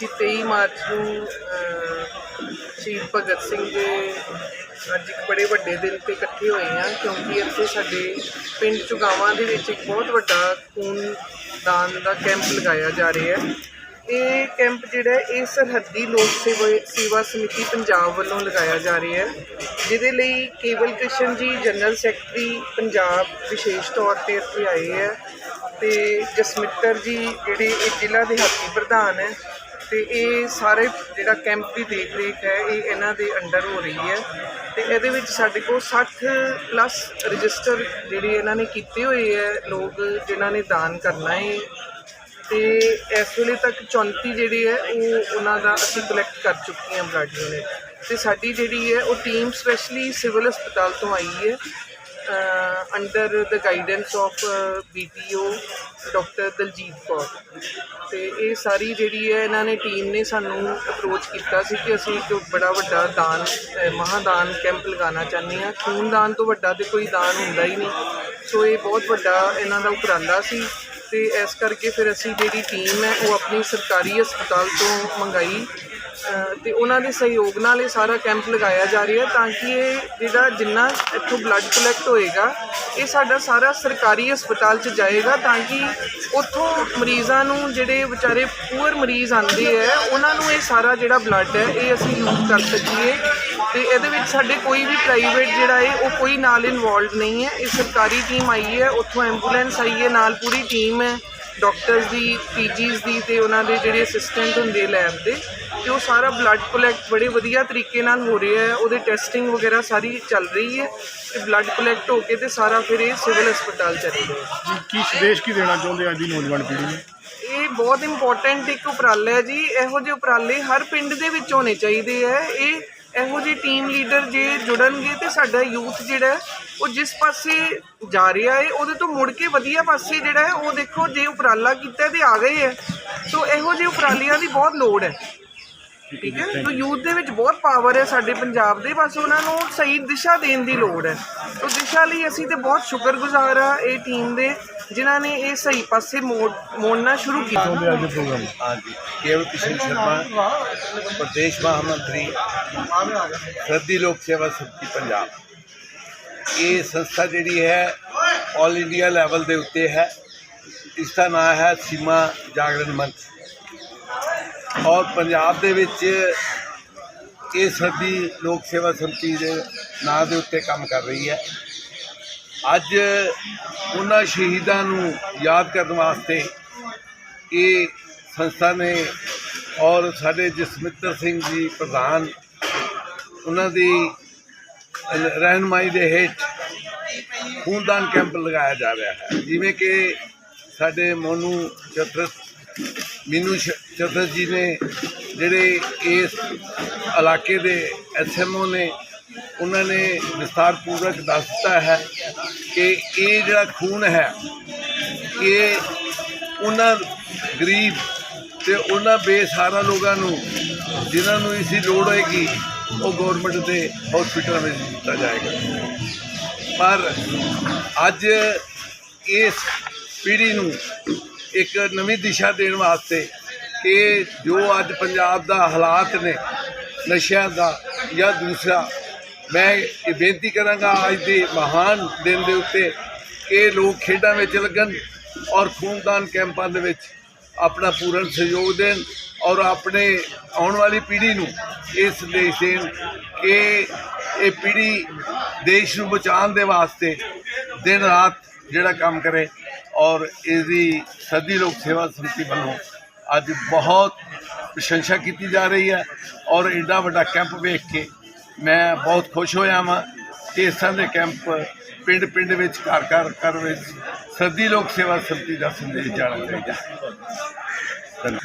ਅਸੀਂ 23 ਮਾਰਚ ਨੂੰ ਸ਼ਹੀਦ ਭਗਤ ਸਿੰਘ ਦੇ ਅੱਜ ਇੱਕ ਬੜੇ ਵੱਡੇ ਦਿਨ ਤੇ ਇਕੱਠੇ ਹੋਏ ਹਾਂ, ਕਿਉਂਕਿ ਇੱਥੇ ਸਾਡੇ ਪਿੰਡ ਚੁਗਾਵਾਂ ਦੇ ਵਿੱਚ ਇੱਕ ਬਹੁਤ ਵੱਡਾ ਖੂਨ ਦਾਨ ਦਾ ਕੈਂਪ ਲਗਾਇਆ ਜਾ ਰਿਹਾ ਹੈ। ਇਹ ਕੈਂਪ ਜਿਹੜਾ ਇਹ ਸਰਹੱਦੀ ਲੋਕ ਸੇਵਾ ਸੇਵਾ ਸਮਿਤੀ ਪੰਜਾਬ ਵੱਲੋਂ ਲਗਾਇਆ ਜਾ ਰਿਹਾ ਹੈ, ਜਿਹਦੇ ਲਈ ਕੇਵਲ ਕ੍ਰਿਸ਼ਨ ਜੀ ਜਨਰਲ ਸੈਕਟਰੀ ਪੰਜਾਬ ਵਿਸ਼ੇਸ਼ ਤੌਰ ਤੇ ਇੱਥੇ ਆਏ ਹੈ ਤੇ ਜਸਮਿੱਤਰ ਜੀ ਜਿਹੜੇ ਇਹ ਜ਼ਿਲ੍ਹਾ ਦਿਹਾਤੀ ਪ੍ਰਧਾਨ ਹੈ ਤੇ ਇਹ ਸਾਰੇ ਜਿਹੜਾ ਕੈਂਪ ਦੀ ਦੇਖ ਰੇਖ ਹੈ, ਇਹ ਇਹਨਾਂ ਦੇ ਅੰਡਰ ਹੋ ਰਹੀ ਹੈ ਤੇ ਇਹਦੇ ਵਿੱਚ ਸਾਡੇ ਕੋਲ 60 ਪਲੱਸ ਰਜਿਸਟਰ ਜਿਹੜੇ ਇਹਨਾਂ ਨੇ ਕੀਤੇ ਹੋਏ ਹੈ, ਲੋਕ ਜਿਨ੍ਹਾਂ ਨੇ ਦਾਨ ਕਰਨਾ ਹੈ। ਤੇ ਇਸ ਵੇਲੇ ਤੱਕ 34 ਜਿਹੜੇ ਹੈ, ਉਹ ਉਹਨਾਂ ਦਾ ਅਸੀਂ ਕਲੈਕਟ ਕਰ ਚੁੱਕੇ ਹਾਂ ਬਲੱਡ ਯੂਨਿਟ ਤੇ ਸਾਡੀ ਜਿਹੜੀ ਹੈ, ਉਹ ਟੀਮ ਸਪੈਸ਼ਲੀ ਸਿਵਲ ਹਸਪਤਾਲ ਤੋਂ ਆਈ ਹੈ। Under the guidance of BPO doctor Daljit Kaur. ਤੇ ਇਹ ਸਾਰੀ ਜਿਹੜੀ ਹੈ ਇਹਨਾਂ ਨੇ ਟੀਮ ਨੇ ਸਾਨੂੰ ਅਪਰੋਚ ਕੀਤਾ ਸੀ ਕਿ ਅਸੀਂ ਇੱਕ ਬੜਾ ਵੱਡਾ ਦਾਨ ਅ, ਮਹਾਦਾਨ ਕੈਂਪ ਲਗਾਉਣਾ ਚਾਹੁੰਦੇ ਹਾਂ। ਖੂਨਦਾਨ ਤੋਂ ਵੱਡਾ ਤੇ ਕੋਈ ਦਾਨ ਹੁੰਦਾ ਹੀ ਨਹੀਂ। ਸੋ ਇਹ ਬਹੁਤ ਵੱਡਾ ਇਹਨਾਂ ਦਾ ਉਪਰਾਲਾ ਸੀ। ਤੇ ਇਸ ਕਰਕੇ ਫਿਰ ਅਸੀਂ ਜਿਹੜੀ ਟੀਮ ਹੈ ਉਹ ਆਪਣੀ ਸਰਕਾਰੀ ਹਸਪਤਾਲ ਤੋਂ ਮੰਗਾਈ। ਅ, ਤੇ ਉਹਨਾਂ ਦੇ ਸਹਿਯੋਗ ਨਾਲ ਇਹ ਸਾਰਾ ਕੈਂਪ ਲਗਾਇਆ ਜਾ ਰਿਹਾ ਤਾਂ ਕਿ ਇਹ ਜਿਹੜਾ ਜਿੰਨਾ ਇੱਥੋਂ ਬਲੱਡ ਕਲੈਕਟ ਹੋਏਗਾ ਇਹ ਸਾਡਾ ਸਾਰਾ ਸਰਕਾਰੀ ਹਸਪਤਾਲ 'ਚ ਜਾਏਗਾ ਤਾਂ ਕਿ ਉੱਥੋਂ ਮਰੀਜ਼ਾਂ ਨੂੰ ਜਿਹੜੇ ਵਿਚਾਰੇ ਪੂਅਰ ਮਰੀਜ਼ ਆਉਂਦੇ ਹੈ ਉਹਨਾਂ ਨੂੰ ਇਹ ਸਾਰਾ ਜਿਹੜਾ ਬਲੱਡ ਹੈ ਇਹ ਅਸੀਂ ਯੂਜ਼ ਕਰ ਸਕੀਏ। ਤੇ ਇਹਦੇ ਵਿੱਚ ਸਾਡੇ ਕੋਈ ਵੀ ਪ੍ਰਾਈਵੇਟ ਜਿਹੜਾ ਹੈ ਉਹ ਕੋਈ ਨਾਲ ਇਨਵੋਲਡ ਨਹੀਂ ਹੈ। ਇਹ ਸਰਕਾਰੀ ਟੀਮ ਆਈ ਹੈ ਉੱਥੋਂ ਐਂਬੂਲੈਂਸ ਆਈ ਹੈ ਨਾਲ ਪੂਰੀ ਟੀਮ ਹੈ। ਡਾਕਟਰਸ ਦੀ ਪੀਜੀਸ ਦੀ ਤੇ ਉਹਨਾਂ ਦੇ ਜਿਹੜੇ ਅਸਿਸਟੈਂਟ ਹੁੰਦੇ ਲੈਬ ਦੇ। ਤੇ ਉਹ ਸਾਰਾ ਬਲੱਡ ਕਲੈਕਟ ਬੜੇ ਵਧੀਆ ਤਰੀਕੇ ਨਾਲ ਹੋ ਰਿਹਾ ਹੈ। ਉਹਦੇ ਟੈਸਟਿੰਗ ਵਗੈਰਾ ਸਾਰੀ ਚੱਲ ਰਹੀ ਹੈ ਤੇ ਬਲੱਡ ਕਲੈਕਟ ਹੋ ਕੇ ਤੇ ਸਾਰਾ ਫਿਰ ਇਹ ਸਿਵਲ ਹਸਪਤਾਲ ਚੱਲੇਗਾ ਜੀ ਕੀ ਸੰਦੇਸ਼ ਕੀ ਦੇਣਾ ਚਾਹੁੰਦੇ ਅੱਜ ਦੀ ਨੌਜਵਾਨ ਪੀੜ੍ਹੀ ਨੂੰ? ਇਹ ਬਹੁਤ ਇੰਪੋਰਟੈਂਟ ਇੱਕ ਉਪਰਾਲਾ ਹੈ ਜੀ। ਇਹੋ ਜਿਹੇ ਉਪਰਾਲੇ ਹਰ ਪਿੰਡ ਦੇ ਵਿੱਚ ਹੋਣੇ ਚਾਹੀਦੇ ਹੈ। ਇਹ ਇਹੋ ਜਿਹੇ ਟੀਮ ਲੀਡਰ ਜੇ ਜੁੜਨਗੇ ਤੇ ਸਾਡਾ ਯੂਥ ਜਿਹੜਾ ਉਹ ਜਿਸ ਪਾਸੇ ਜਾ ਰਿਹਾ ਹੈ, ਉਹਦੇ ਤੋਂ ਮੁੜ ਕੇ ਵਧੀਆ ਪਾਸੇ ਜਿਹੜਾ ਹੈ, ਉਹ ਦੇਖੋ ਜੇ ਉਪਰਾਲਾ ਕੀਤਾ ਤੇ ਆ ਗਏ ਹੈ। ਸੋ ਇਹੋ ਜਿਹੇ ਉਪਰਾਲਿਆਂ ਦੀ ਬਹੁਤ ਲੋੜ ਹੈ। ਠੀਕ ਹੈ? ਸੋ ਯੂਥ ਦੇ ਵਿੱਚ ਬਹੁਤ ਪਾਵਰ ਹੈ ਸਾਡੇ ਪੰਜਾਬ ਦੇ, ਬਸ ਉਹਨਾਂ ਨੂੰ ਸਹੀ ਦਿਸ਼ਾ ਦੇਣ ਦੀ ਲੋੜ ਹੈ। ਸੋ ਦਿਸ਼ਾ ਲਈ ਅਸੀਂ ਤੇ ਬਹੁਤ ਸ਼ੁਕਰਗੁਜ਼ਾਰ ਆ ਇਹ ਟੀਮ ਦੇ। ਜਿਨ੍ਹਾਂ ਨੇ ਇਹ ਸਹੀ ਪਾਸੇ ਮੋੜ ਮੋੜਨਾ ਸ਼ੁਰੂ ਕੀਤਾ। ਹਾਂਜੀ। ਕੇਵਲ ਕਿਸ਼ਨ ਸ਼ਰਮਾ ਪ੍ਰਦੇਸ਼ ਮਹਾਮੰਤਰੀ ਸਰਦੀ ਲੋਕ ਸੇਵਾ ਸਮਿਤੀ ਪੰਜਾਬ। ਇਹ ਸੰਸਥਾ ਜਿਹੜੀ ਹੈ ਆਲ ਇੰਡੀਆ ਲੈਵਲ ਦੇ ਉੱਤੇ ਹੈ। ਇਸ ਦਾ ਨਾਮ ਹੈ ਸੀਮਾ ਜਾਗਰਣ ਮੰਚ। ਔਰ ਪੰਜਾਬ ਦੇ ਵਿੱਚ ਇਹ ਸਰਦੀ ਲੋਕ ਸੇਵਾ ਸਮਿਤੀ ਦੇ ਨਾਂ ਦੇ ਉੱਤੇ ਕੰਮ ਕਰ ਰਹੀ ਹੈ। ਅੱਜ ਉਹਨਾਂ ਸ਼ਹੀਦਾਂ ਨੂੰ ਯਾਦ ਕਰਨ ਵਾਸਤੇ ਇਹ ਸੰਸਥਾ ਨੇ ਔਰ ਸਾਡੇ ਜਸਮਿੱਤਰ ਸਿੰਘ ਜੀ ਪ੍ਰਧਾਨ, ਉਹਨਾਂ ਦੀ ਰਹਿਨਮਾਈ ਦੇ ਹੇਠ ਖੂਨਦਾਨ ਕੈਂਪ ਲਗਾਇਆ ਜਾ ਰਿਹਾ ਹੈ। ਜਿਵੇਂ ਕਿ ਸਾਡੇ ਮੋਨੂ ਚਤਰਸ, ਮੀਨੂ ਸ਼- ਚਤਰਸ ਜੀ ਨੇ ਜਿਹੜੇ ਇਸ ਇਲਾਕੇ ਦੇ ਐਸਐਮਓ ਨੇ ਉਹਨਾਂ ਨੇ ਵਿਸਤਾਰ ਪੂਰਵਕ ਦੱਸ ਦਿੱਤਾ ਹੈ ਕਿ ਇਹ ਜਿਹੜਾ ਖੂਨ ਹੈ, ਇਹ ਉਹਨਾਂ ਗਰੀਬ ਤੇ ਉਹਨਾਂ ਬੇਸਹਾਰਾ ਲੋਕਾਂ ਨੂੰ, ਜਿਨ੍ਹਾਂ ਨੂੰ ਇਸ ਦੀ ਲੋੜ ਹੋਏਗੀ, ਉਹ ਗਵਰਨਮੈਂਟ ਦੇ ਹਸਪੀਟਲਾਂ ਵਿੱਚ ਦਿੱਤਾ ਜਾਏਗਾ। ਪਰ ਅੱਜ ਇਸ ਪੀੜ੍ਹੀ ਨੂੰ ਇੱਕ ਨਵੀਂ ਦਿਸ਼ਾ ਦੇਣ ਵਾਸਤੇ ਕਿ ਜੋ ਅੱਜ ਪੰਜਾਬ ਦਾ ਹਾਲਾਤ ਨੇ, ਨਸ਼ਿਆਂ ਦਾ ਜਾਂ ਦੂਸਰਾ ਮੈਂ ਇਹ ਬੇਨਤੀ ਕਰਾਂਗਾ ਅੱਜ ਦੇ ਮਹਾਨ ਦਿਨ ਦੇ ਉੱਤੇ ਕਿ ਲੋਕ ਖੇਡਾਂ ਵਿੱਚ ਲੱਗਣ ਔਰ ਖੂਨਦਾਨ ਕੈਂਪਾਂ ਦੇ ਵਿੱਚ ਆਪਣਾ ਪੂਰਨ ਸਹਿਯੋਗ ਦੇਣ ਔਰ ਆਪਣੇ ਆਉਣ ਵਾਲੀ ਪੀੜ੍ਹੀ ਨੂੰ ਇਹ ਸੰਦੇਸ਼ ਦੇਣ ਕਿ ਇਹ ਪੀੜ੍ਹੀ ਦੇਸ਼ ਨੂੰ ਬਚਾਉਣ ਦੇ ਵਾਸਤੇ ਦਿਨ ਰਾਤ ਜਿਹੜਾ ਕੰਮ ਕਰੇ ਔਰ ਇਸ ਦੀ ਸਦੀ ਲੋਕ ਸੇਵਾ ਸਮਿਤੀ ਵੱਲੋਂ ਅੱਜ ਬਹੁਤ ਪ੍ਰਸ਼ੰਸਾ ਕੀਤੀ ਜਾ ਰਹੀ ਹੈ ਔਰ ਇੰਨਾ ਵੱਡਾ ਕੈਂਪ ਵੇਖ ਕੇ ਮੈਂ ਬਹੁਤ ਖੁਸ਼ ਹੋਇਆ ਵਾਂ ਕਿ ਇਸ ਤਰ੍ਹਾਂ ਦੇ ਕੈਂਪ ਪਿੰਡ ਪਿੰਡ ਵਿੱਚ, ਘਰ ਘਰ ਘਰ ਵਿੱਚ ਸਦੀ ਲੋਕ ਸੇਵਾ ਸਮਿਤੀ ਦਾ ਸੰਦੇਸ਼ ਜਾਣਾ ਚਾਹੀਦਾ।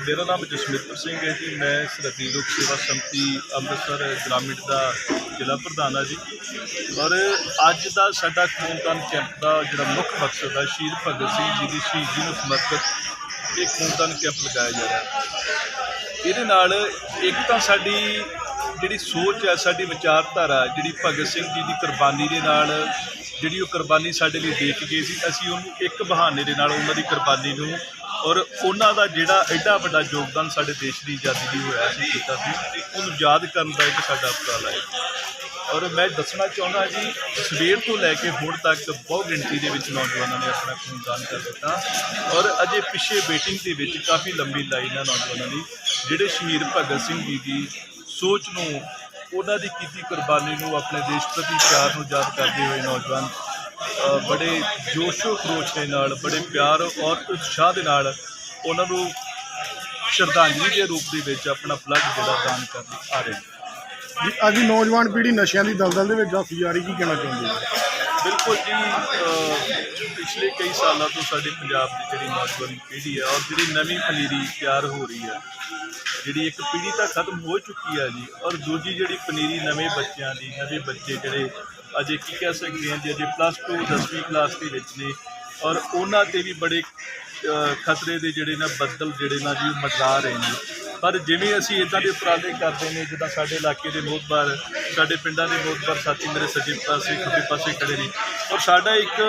ਮੇਰਾ ਨਾਮ ਜਸਮਿੰਦਰ ਸਿੰਘ ਹੈ ਜੀ। ਮੈਂ ਸਰਹੱਦੀ ਲੋਕ ਸੇਵਾ ਸੰਮਤੀ ਅੰਮ੍ਰਿਤਸਰ ਗ੍ਰਾਮੀਣ ਦਾ ਜ਼ਿਲ੍ਹਾ ਪ੍ਰਧਾਨ ਹਾਂ ਜੀ। ਔਰ ਅੱਜ ਦਾ ਸਾਡਾ ਖੂਨਦਾਨ ਕੈਂਪ ਦਾ ਜਿਹੜਾ ਮੁੱਖ ਮਕਸਦ ਹੈ, ਸ਼ਹੀਦ ਭਗਤ ਸਿੰਘ ਜੀ ਦੀ ਸ਼ਹੀਦੀ ਨੂੰ ਸਮਰਪਿਤ ਇਹ ਖੂਨਦਾਨ ਕੈਂਪ ਲਗਾਇਆ ਜਾ ਰਿਹਾ। ਇਹਦੇ ਨਾਲ ਇੱਕ ਤਾਂ ਸਾਡੀ ਜਿਹੜੀ ਸੋਚ ਹੈ ਸਾਡੀ ਵਿਚਾਰਧਾਰਾ, ਜਿਹੜੀ ਭਗਤ ਸਿੰਘ ਜੀ ਦੀ ਕੁਰਬਾਨੀ ਦੇ ਨਾਲ, ਜਿਹੜੀ ਉਹ ਕੁਰਬਾਨੀ ਸਾਡੇ ਲਈ ਦੇਖ ਗਏ ਸੀ, ਅਸੀਂ ਉਹਨੂੰ ਇੱਕ ਬਹਾਨੇ ਦੇ ਨਾਲ ਉਹਨਾਂ ਦੀ ਕੁਰਬਾਨੀ ਨੂੰ ਔਰ ਉਹਨਾਂ ਦਾ ਜਿਹੜਾ ਐਡਾ ਵੱਡਾ ਯੋਗਦਾਨ ਸਾਡੇ ਦੇਸ਼ ਦੀ ਆਜ਼ਾਦੀ ਲਈ ਹੋਇਆ ਸੀ, ਕੀਤਾ ਸੀ, ਉਹਨੂੰ ਯਾਦ ਕਰਨ ਦਾ ਇੱਕ ਸਾਡਾ ਉਪਰਾਲਾ ਹੈ। ਔਰ ਮੈਂ ਦੱਸਣਾ ਚਾਹੁੰਦਾ ਜੀ, ਸਵੇਰ ਤੋਂ ਲੈ ਕੇ ਹੁਣ ਤੱਕ ਬਹੁਤ ਗਿਣਤੀ ਦੇ ਵਿੱਚ ਨੌਜਵਾਨਾਂ ਨੇ ਆਪਣਾ ਖੂਨਦਾਨ ਕਰ ਦਿੱਤਾ। ਔਰ ਅਜੇ ਪਿੱਛੇ ਵੇਟਿੰਗ ਦੇ ਵਿੱਚ ਕਾਫੀ ਲੰਬੀ ਲਾਈਨ ਹੈ ਨੌਜਵਾਨਾਂ ਦੀ, ਜਿਹੜੇ ਸ਼ਹੀਦ ਭਗਤ ਸਿੰਘ ਜੀ ਦੀ ਸੋਚ ਨੂੰ, ਉਹਨਾਂ ਦੀ ਕੀਤੀ ਕੁਰਬਾਨੀ ਨੂੰ ਆਪਣੇ ਦੇਸ਼ ਪ੍ਰਤੀ ਪਿਆਰ ਨੂੰ ਯਾਦ ਕਰਦੇ ਹੋਏ ਨੌਜਵਾਨ ਬੜੇ ਜੋਸ਼ੋ ਖਰੋਸ਼ ਦੇ ਨਾਲ, ਬੜੇ ਪਿਆਰ ਔਰ ਉਤਸ਼ਾਹ ਦੇ ਨਾਲ ਉਹਨਾਂ ਨੂੰ ਸ਼ਰਧਾਂਜਲੀ ਦੇ ਰੂਪ ਦੇ ਵਿੱਚ ਆਪਣਾ ਬਲੱਡ ਜਿਹੜਾ ਦਾਨ ਕਰਨ ਆ ਰਹੇ ਨੇ। ਜੀ, ਅੱਜ ਨੌਜਵਾਨ ਪੀੜ੍ਹੀ ਨਸ਼ਿਆਂ ਦੀ ਦਲਦਲ ਦੇ ਵਿੱਚ ਦੱਸੀ ਜਾ ਰਹੀ ਕੀ ਕਹਿਣਾ ਚਾਹੁੰਦੇ ਹੋ? ਬਿਲਕੁਲ ਜੀ ਪਿਛਲੇ ਕਈ ਸਾਲਾਂ ਤੋਂ ਸਾਡੇ ਪੰਜਾਬ ਦੀ ਜਿਹੜੀ ਨੌਜਵਾਨ ਪੀੜ੍ਹੀ ਹੈ ਔਰ ਜਿਹੜੀ ਨਵੀਂ ਪਨੀਰੀ ਤਿਆਰ ਹੋ ਰਹੀ ਹੈ, ਜਿਹੜੀ ਇੱਕ ਪੀੜ੍ਹੀ ਤਾਂ ਖਤਮ ਹੋ ਚੁੱਕੀ ਹੈ ਜੀ, ਔਰ ਦੂਜੀ ਜਿਹੜੀ ਪਨੀਰੀ ਨਵੇਂ ਬੱਚਿਆਂ ਦੀ, ਨਵੇਂ ਬੱਚੇ ਜਿਹੜੇ ਅਜੇ ਕੀ ਕਹਿ ਸਕਦੇ ਹਾਂ ਜੀ, ਅਜੇ ਪਲੱਸ 2 10ਵੀਂ ਕਲਾਸ ਦੇ ਵਿੱਚ ਨੇ ਔਰ ਉਹਨਾਂ ਤੇ ਵੀ ਬੜੇ ਖਤਰੇ ਦੇ ਜਿਹੜੇ ਨਾ ਬੱਦਲ ਜਿਹੜੇ ਨਾ ਜੀ ਮੰਡਰਾ ਰਹੇ ਨੇ। ਪਰ ਜਿਵੇਂ ਅਸੀਂ ਇਦਾਂ ਦੇ ਉਪਰਾਲੇ ਕਰਦੇ ਨੇ, ਜਿੱਦਾਂ ਸਾਡੇ ਇਲਾਕੇ ਦੇ ਮੋਹਤਬਾਰ, ਸਾਡੇ ਪਿੰਡਾਂ ਦੇ ਮੋਹਤਬਾਰ ਸਾਥੀ ਮੇਰੇ ਸੱਜੇ ਪਾਸੇ, ਖੱਬੇ ਪਾਸੇ ਖੜੇ ਨੇ। ਔਰ ਸਾਡਾ ਇੱਕ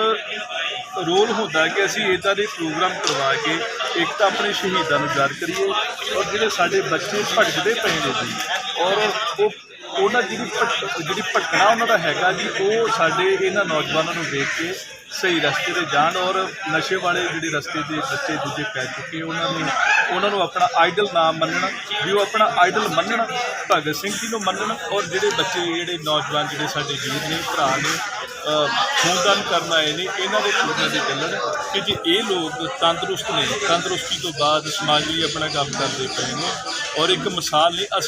ਰੋਲ ਹੁੰਦਾ ਕਿ ਅਸੀਂ ਇਦਾਂ ਦੇ ਪ੍ਰੋਗਰਾਮ ਕਰਵਾ ਕੇ ਇੱਕ ਤਾਂ ਆਪਣੇ ਸ਼ਹੀਦਾਂ ਨੂੰ ਯਾਦ ਕਰੀਏ ਔਰ ਜਿਹੜੇ ਸਾਡੇ ਬੱਚੇ ਭਟਕਦੇ ਪਏ ਨੇ ਜੀ, ਔਰ ਉਹ, ਉਹਨਾਂ ਜਿਹੜੀ ਭਟ- ਜਿਹੜੀ ਭਟਕਣਾ ਉਹਨਾਂ ਦਾ ਹੈਗਾ ਜੀ, ਉਹ ਸਾਡੇ ਇਹਨਾਂ ਨੌਜਵਾਨਾਂ ਨੂੰ ਦੇਖ ਕੇ ਸਹੀ ਰਸਤੇ ਤੇ ਜਾਣ ਔਰ ਨਸ਼ੇ ਵਾਲੇ ਜਿਹੜੇ ਰਸਤੇ ਦੇ ਬੱਚੇ ਦੂਜੇ ਪੈ ਚੁੱਕੇ, ਉਹਨਾਂ ਨੂੰ ਉਹਨਾਂ ਨੂੰ ਆਪਣਾ ਆਈਡਲ ਨਾ ਮੰਨਣ, ਵੀ ਉਹ ਆਪਣਾ ਆਈਡਲ ਮੰਨਣ, ਭਗਤ ਸਿੰਘ ਜੀ ਨੂੰ ਮੰਨਣ ਔਰ ਜਿਹੜੇ ਬੱਚੇ, ਜਿਹੜੇ ਨੌਜਵਾਨ, ਜਿਹੜੇ ਸਾਡੇ ਵੀਰ ਨੇ, ਭਰਾ ਨੇ ਖੂਨਦਾਨ ਕਰਨ ਆਏ ਨੇ, ਇਹਨਾਂ ਦੇ ਖੂਨਾਂ ਦੇ ਚੱਲਣ ਕਿ ਜੇ ਇਹ ਲੋਕ ਤੰਦਰੁਸਤ ਨੇ, ਤੰਦਰੁਸਤੀ ਤੋਂ ਬਾਅਦ ਸਮਾਜ ਲਈ ਆਪਣਾ ਕੰਮ ਕਰਦੇ ਪਏ ਨੇ ਔਰ ਇੱਕ ਮਿਸਾਲ ਨੇ, ਅਸੀਂ